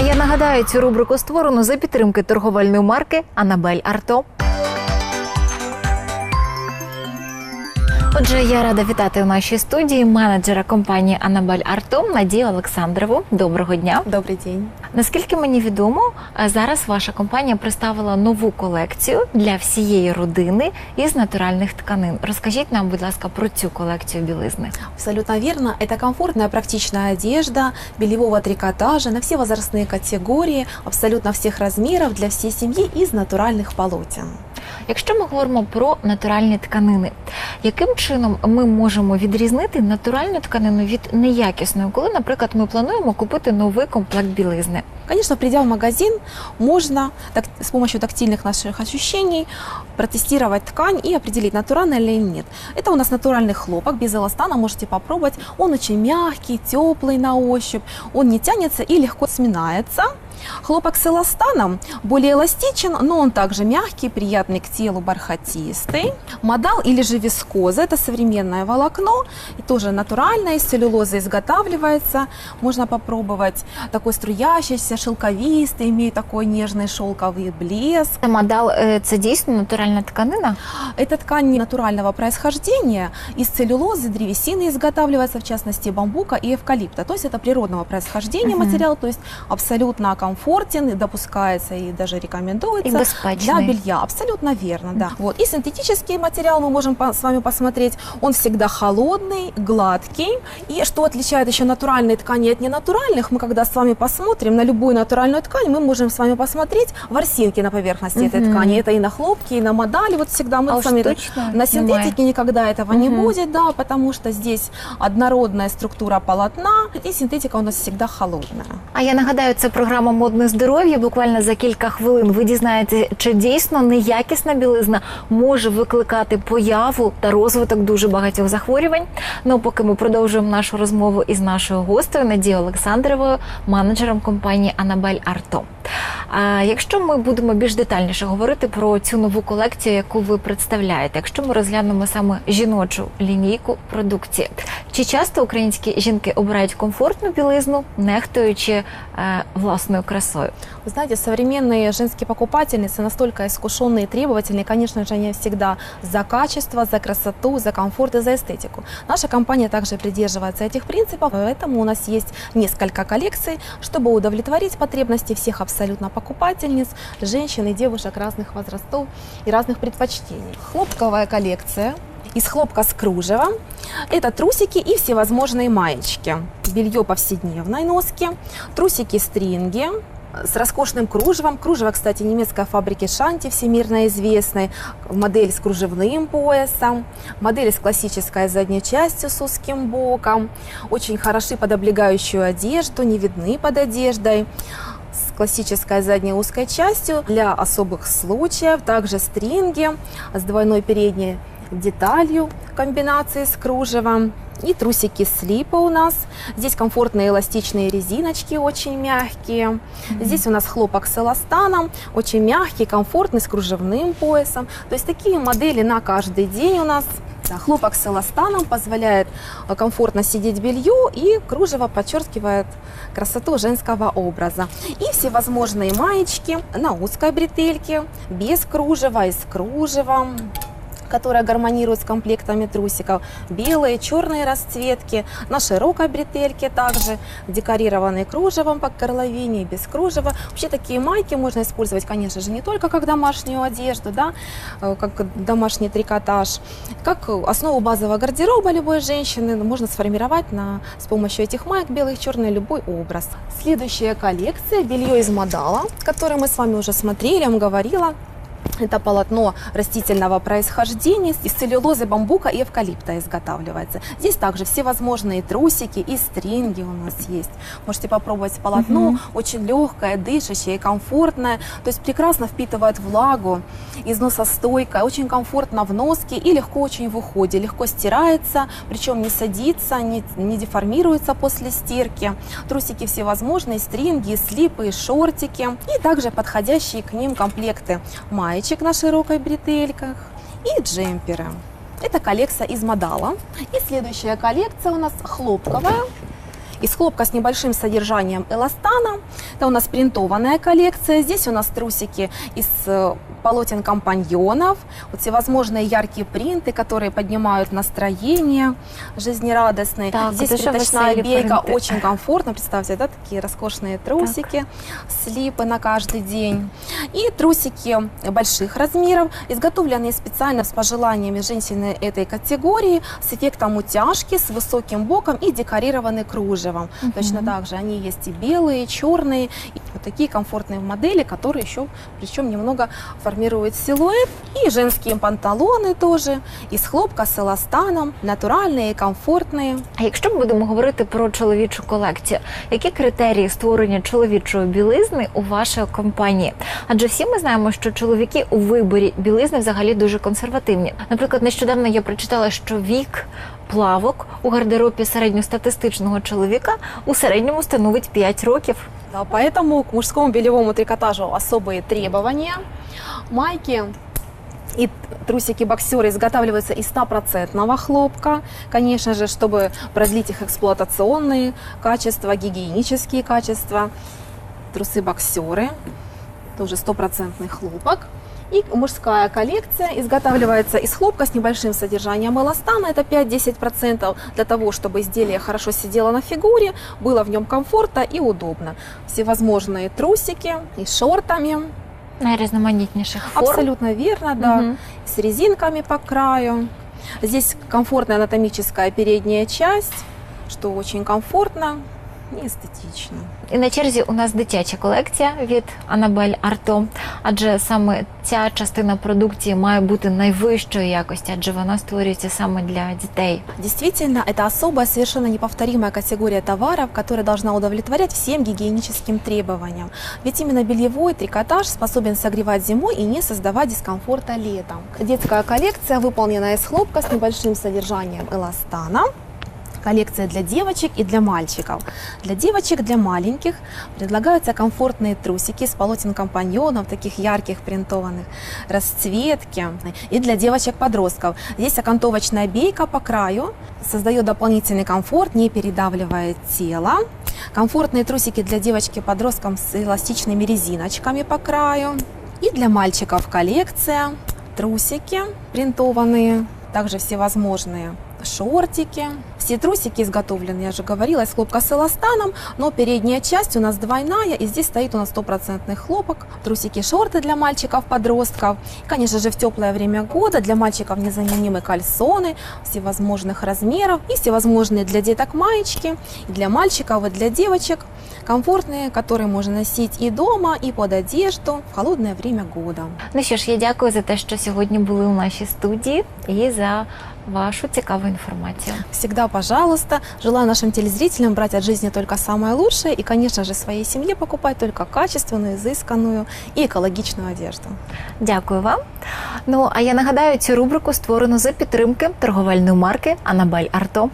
А я нагадаю, цю рубрику створено за підтримки торговельної марки Анабель Арто. Отже, я рада вітати у нашій студії менеджера компанії Анабель Арто Надію Олександрову. Доброго дня. Добрий день. Наскільки мені відомо, е, зараз ваша компанія представила нову колекцію для всієї родини із натуральних тканин. Розкажіть нам, будь ласка, про цю колекцію білизни. Абсолютно верно. Это комфортная, практичная одежда бельевого трикотажа на все возрастные категории, абсолютно всех размеров для всей семьи из натуральных полотен. Якщо ми говоримо про натуральні тканини, яким чином ми можемо відрізнити натуральну тканину від неякісної, коли, наприклад, ми плануємо купити новий комплект білизни? Конечно, придя в магазин, можно так, с помощью тактильных наших ощущений протестировать ткань и определить, натуральная или нет. Это у нас натуральный хлопок без эластана, можете попробовать. Он очень мягкий, теплый на ощупь, он не тянется и легко сминается. Хлопок с эластаном более эластичен, но он также мягкий, приятный к телу, бархатистый. Модал или же вискоза – это современное волокно, и тоже натуральное, из целлюлозы изготавливается. Можно попробовать такой струящийся, шелковистый, имеет такой нежный шелковый блеск. Модал е, це дійсно натуральна тканина. Эта ткань натурального происхождения, из целлюлозы, древесины изготавливается, в частности, бамбука и эвкалипта. То есть это природного происхождения Мгм. материал, то есть абсолютно комфортен, и допускается и даже рекомендуется. Для безпечний. белья, абсолютно верно, да. Вот. И синтетический материал мы можем с вами посмотреть. Он всегда холодный, гладкий. И что отличает еще натуральные ткани от ненатуральных, мы когда с вами посмотрим на любую натуральную ткань, мы можем с вами посмотреть ворсинки на поверхности этой Мгм. ткани. Это и на хлопке, и на модали. Вот всегда мы А с вами штучно на синтетике никогда этого не Мгм. будет, да, потому что здесь однородная структура полотна, и синтетика у нас всегда холодная. А я нагадаю, це програма Модне здоров'я. Буквально за кілька хвилин ви дізнаєте, чи дійсно неякісна білизна може викликати появу та розвиток дуже багатьох захворювань. Ну поки ми продовжуємо нашу розмову із нашою гостею Надією Олександровою, менеджером компанії Анабель Арто. А якщо ми будемо більш детальніше говорити про цю нову колекцію, яку ви представляєте, якщо ми розглянемо саме жіночу лінійку продукції, чи часто українські жінки обирають комфортну білизну, нехтуючи е, власною красою? Вы знаете, современные женские покупательницы настолько искушенные и требовательные, конечно же, они всегда за качество, за красоту, за комфорт и за эстетику. Наша компания также придерживается этих принципов, поэтому у нас есть несколько коллекций, чтобы удовлетворить потребности всех абсолютно покупательниц, женщин и девушек разных возрастов и разных предпочтений. Хлопковая коллекция из хлопка с кружевом. Это трусики и всевозможные маечки. Белье повседневной носки, трусики-стринги, с роскошным кружевом. Кружево, кстати, немецкой фабрики Шанти, всемирно известной. Модель с кружевным поясом. Модель с классической задней частью с узким боком. Очень хороши под облегающую одежду, не видны под одеждой с классической задней узкой частью для особых случаев. Также стринги с двойной передней деталью комбинации с кружевом. И трусики слипа у нас. Здесь комфортные эластичные резиночки, очень мягкие. Здесь у нас хлопок с эластаном, очень мягкий, комфортный, с кружевным поясом. То есть такие модели на каждый день у нас. Да, хлопок с эластаном позволяет э, комфортно сидеть белью, и кружево подчеркивает красоту женского образа. И всевозможные маечки на узкой бретельке, без кружева и с кружевом которая гармонирует с комплектами трусиков. Белые, черные расцветки. На широкой бретельке также декорированные кружевом по горловине, без кружева. Вообще такие майки можно использовать, конечно же, не только как домашнюю одежду, да, э, как домашний трикотаж, как основу базового гардероба любой женщины можно сформировать на, с помощью этих маек белых, черный любой образ. Следующая коллекция белье из модала, которое мы с вами уже смотрели, я вам говорила. Это полотно растительного происхождения из целлюлозы бамбука и эвкалипта изготавливается. Здесь также всевозможные трусики и стринги у нас есть. Можете попробовать полотно, Мгм. очень легкое, дышащее и комфортное. То есть прекрасно впитывает влагу, износостойкое, очень комфортно в носке и легко очень в уходе. Легко стирается, причем не садится, не, не деформируется после стирки. Трусики всевозможные, стринги, слипы, шортики. И также подходящие к ним комплекты маечек на широкой бретельках и джемперы. Это коллекция из модала. И следующая коллекция у нас хлопковая из хлопка с небольшим содержанием эластана. Это у нас принтованная коллекция. Здесь у нас трусики из э, полотен компаньонов. Вот всевозможные яркие принты, которые поднимают настроение жизнерадостные. Так, Здесь веселі бейка принти. очень комфортно. Представьте, да, такие роскошные трусики, слипы на каждый день. И трусики больших размеров, изготовленные специально с пожеланиями женщины этой категории, с эффектом утяжки, с высоким боком и декорированы кружевом. Мгм. Точно так же они есть и белые, и черные, и вот такие комфортные модели, которые еще, причем немного формируют силуэт. И женские панталоны тоже из хлопка с эластаном, натуральные и комфортные. А якщо ми будемо говорити про чоловічу колекцію, які критерії створення чоловічої білизни у вашої компанії? Адже всі ми знаємо, що чоловіки у виборі білизни взагалі дуже консервативні. Наприклад, нещодавно я прочитала, що вік плавок у гардеробі середньостатистичного чоловіка у середньому становить 5 років. Да, поэтому к мужскому белевому трикотажу особые требования. Майки и трусики-боксеры изготавливаются из 100% хлопка. Конечно же, чтобы продлить их эксплуатационные качества, гигиенические качества. Трусы-боксеры, тоже стопроцентный хлопок. И мужская коллекция изготавливается из хлопка с небольшим содержанием эластана, это 5-10%, для того, чтобы изделие хорошо сидело на фигуре, было в нем комфортно и удобно. Всевозможные трусики и шортами, Найрізноманітніших форм. абсолютно верно, да, Мгм. с резинками по краю. Здесь комфортная анатомическая передняя часть, что очень комфортно и эстетично. І на черзі у нас дитяча колекція від Анабель Арто, адже саме ця частина продукції має бути найвищої якості, адже вона створюється саме для дітей. Действительно, это особая, совершенно неповторимая категория товаров, которая должна удовлетворять всем гигиеническим требованиям. Ведь именно бельевой трикотаж способен согревать зимой и не создавать дискомфорта летом. Детская коллекция выполнена из хлопка с небольшим содержанием эластана. Коллекция для девочек и для мальчиков. Для девочек, для маленьких предлагаются комфортные трусики с полотен компаньонов, таких ярких принтованных, расцветки. И для девочек-подростков. Здесь окантовочная бейка по краю, создает дополнительный комфорт, не передавливает тело. Комфортные трусики для девочки-подросткам с эластичными резиночками по краю. И для мальчиков коллекция, трусики принтованные, также всевозможные шортики. Все трусики изготовлены, я же говорила, из хлопка с эластаном, но передняя часть у нас двойная, и здесь стоит у нас стопроцентный хлопок. Трусики, шорты для мальчиков, подростков. Конечно же, в теплое время года для мальчиков незаменимы кальсоны всевозможных размеров и всевозможные для деток маечки, и для мальчиков, и для девочек. Комфортные, которые можно носить и дома, и под одежду в холодное время года. Ну що ж, я дякую за те, що сьогодні були у нашій студії і за вашу цікаву інформацію. Всегда, пожалуйста. Желаю нашим телезрителям брать от жизни только самое лучшее и, конечно же, своей семье покупать только качественную, изысканную и экологичную одежду. Дякую вам. Ну а я нагадаю, цю рубрику створено за підтримки торговельної марки Анабель Арто.